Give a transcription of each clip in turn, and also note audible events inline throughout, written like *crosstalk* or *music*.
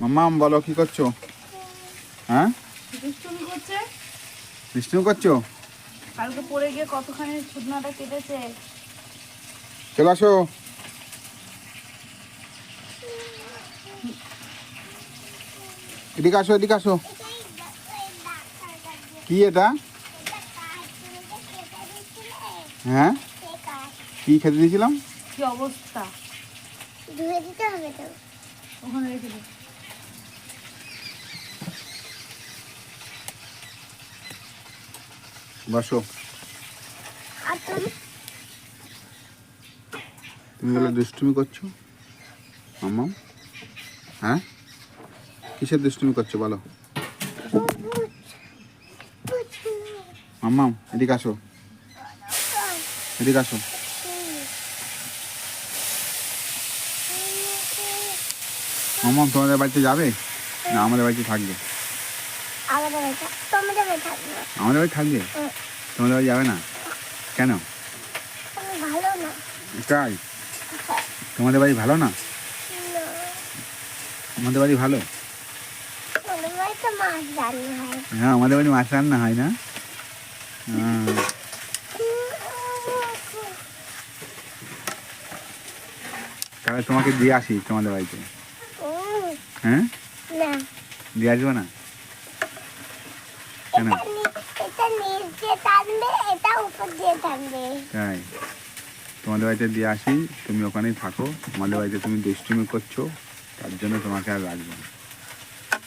মাম্মাম বলো কি করছ? হ্যাঁ? দুষ্টুমি করছে। বিষ্ণু করছ? কালকে পড়ে গিয়ে কতখানি ছুটনাটা কেটেছে। চলে আসো। এদিকে আসো এদিকে আসো। কি এটা? হ্যাঁ? কি খেতে দিয়েছিলাম? কি অবস্থা? ধুয়ে দিতে হবে তো। ওখানে রেখে বসো। তুমি? বলে দুষ্টুমি করছ? মাম্মাম হ্যাঁ? কিসের দুষ্টুমি করছ বলো? মাম্মাম এদিকে আসো। এদিকে আসো। মাম্মাম তোমাদের বাড়িতে যাবে? না আমাদের বাড়িতে থাকবে। আমাদের তোমাদের বাড়ি থাকবে। আমাদের বাড়ি থাকবে? তোমাদের বাড়ি যাবে না? কেন? ভালো না। তাই তোমাদের বাড়ি ভালো না। আমাদের বাড়ি ভালো? হয়। আমাদের বাড়ি মাছ রান্না হয় না? তাহলে তোমাকে দিয়ে আসি তোমাদের বাড়িতে। হ্যাঁ? দিয়ে আসব না কেন? এটা নি- এটা নিচ দিয়ে টানবে এটা উপর দিয়ে টানবে তাই। তোমাদের বাড়িতে দিয়ে আসি তুমি ওখানেই থাকো। আমাদের বাড়িতে তুমি দুষ্টুমি করছ তার জন্য তোমাকে আর রাখব না।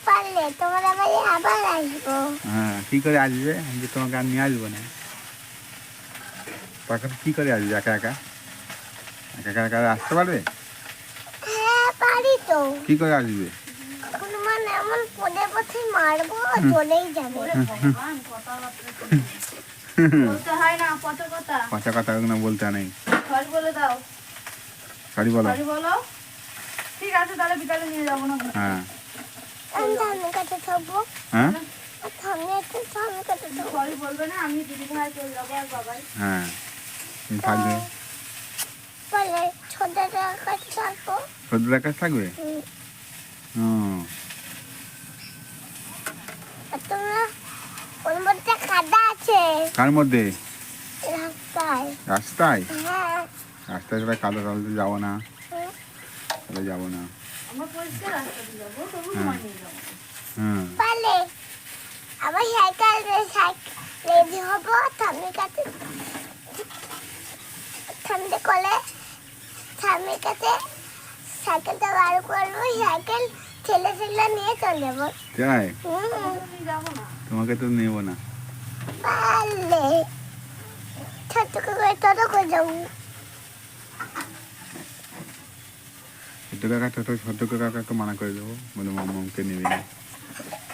পারলে তোমাদের বাড়ি আবার আসব। হ্যাঁ কী করে আসবে? আমি তো তোমাকে আর নিয়ে আসব না। তখন কী করে আসবে? একা একা? একা একা একা আসতে পারবে? হ্যাঁ পারি তো। কী করে আসবে? এমন পদে পথে মারবো চলেই যাবে? বলতে হয় না কথা। পচা কথা না বলতে নেই। সরি বলে দাও। সরি বলো। সরি বলো। ঠিক আছে তাহলে বিকালে নিয়ে যাব না হ্যাঁ। আমি ধানের কাছে থাকব। হ্যাঁ? সামনে একটু সামনে কাছে সরি বলবে না আমি দিদি ভাই চলে যাব আর বাবাই। হ্যাঁ। থাকবে? কাছে থাকব। সর্দার কাছে থাকবে? হুম, ওর মধ্যে কাদা আছে। কার মধ্যে? রাস্তায়। রাস্তায়? হ্যাঁ। রাস্তায় সেটা কাদা কাদতে যাব না। তাহলে যাব না। আমরা পরিষ্কার রাস্তা দিয়ে যাব তবু হ্যাঁ। পারলে আবার সাইকেল সাইকেল রেডি হব সামনের কাছে কলে সামনের কাছে সাইকেলটা বার করব সাইকেল ছেলে ছেলে নিয়ে চলে যাব। তাই? তোমাকে তো নেব না। পারলে। ছোট্ট করে ছোট করে যাব। কাকা ছোট কাকাকে মানা করে দেবো বলে মামাকে নেবে না।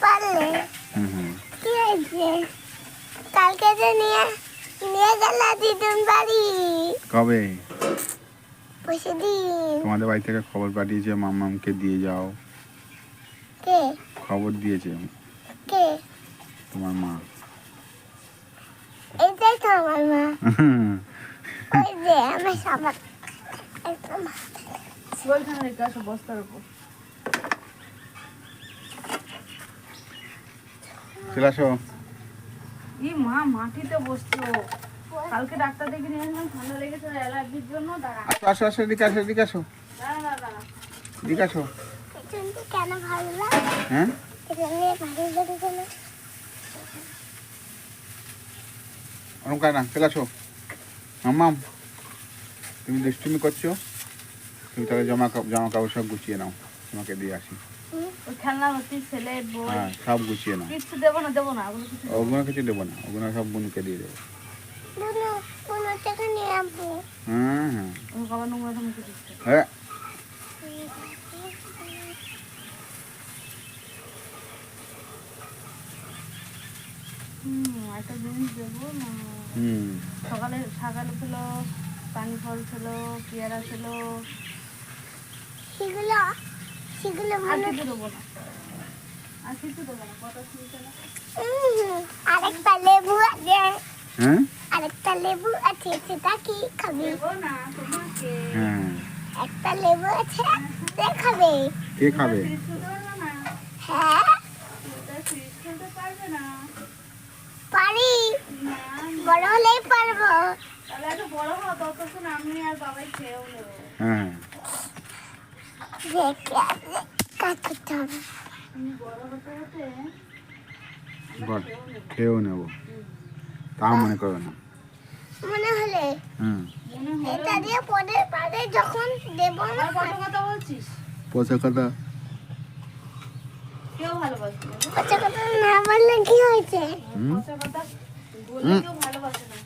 পারলে? হুম হুম। কি হয়েছে? কালকে যে নিয়ে নিয়ে গেল দিদুন বাড়ি। কবে? বসে দিন তোমাদের বাড়ি থেকে খবর পাঠিয়েছে মামামকে দিয়ে যাও। কে? খবর দিয়েছে কে? তোমার মা। এটাই তো আমার মা। *laughs* ওই যে আমার সবার একদম ওইখানে রেখে আসো বস্তার উপর। চলে আসো। ই মা মাটিতে বসছো। কালকে ডাক্তার দেখে নিয়ে আসলাম ঠান্ডা লেগেছে অ্যালার্জির জন্য দাঁড়া। আসো আসো আসো এদিকে আসো এদিকে আসো। দাঁড়া দাঁড়া দাঁড়া। এদিকে আসো। হ্যাঁ? ওরকম কায় না আসো। মাম্মাম তুমি দুষ্টুমি করছ? তুমি তাহলে জামা জামা কাপড় সব গুছিয়ে নাও তোমাকে দিয়ে আসি। হ্যাঁ সব গুছিয়ে নাও। কিচ্ছু দেবো না দেবো না ওগুলো কিছু দেবো না। ওগুলো কিছু দেবো না ওগুলো সব বোনকে দিয়ে দেবো। বুনো বুনো থেকে নিয়ে আসব হ্যাঁ হ্যাঁ। হ্যাঁ হুম একটা জিনিস দেবো সকালে সকালে ছিল পানি ফল ছিল পেয়ারা ছিল। সেগুলো সেগুলো আর কিছু দেবো না। আর কিছু দেবো না কথা শুনছে না। আরেকটা লেবু আছে। হ্যাঁ? আরেকটা লেবু আছে সেটা কি খাবি? না তোমাকে। হ্যাঁ। একটা লেবু আছে খাবে? কে খাবে? কিছু দেবো না। হ্যাঁ। ফ্রিজ খেলতে পারবে না। পারি? বড় হলেই পারব। তাহলে একটু বড় হও ততক্ষণ আমি আর বাবাই খেয়েও নেব। হ্যাঁ। খেয়েও নেব। তা মনে করবে না। মনে হলে হুম। মনে হলো এটা দিয়ে পরের পারে যখন দেবো না কথা বলছিস? কথা কেউ ভালোবাসে না। কথা না বললে কি হয়েছে? কথা বললে কেউ ভালোবাসে না।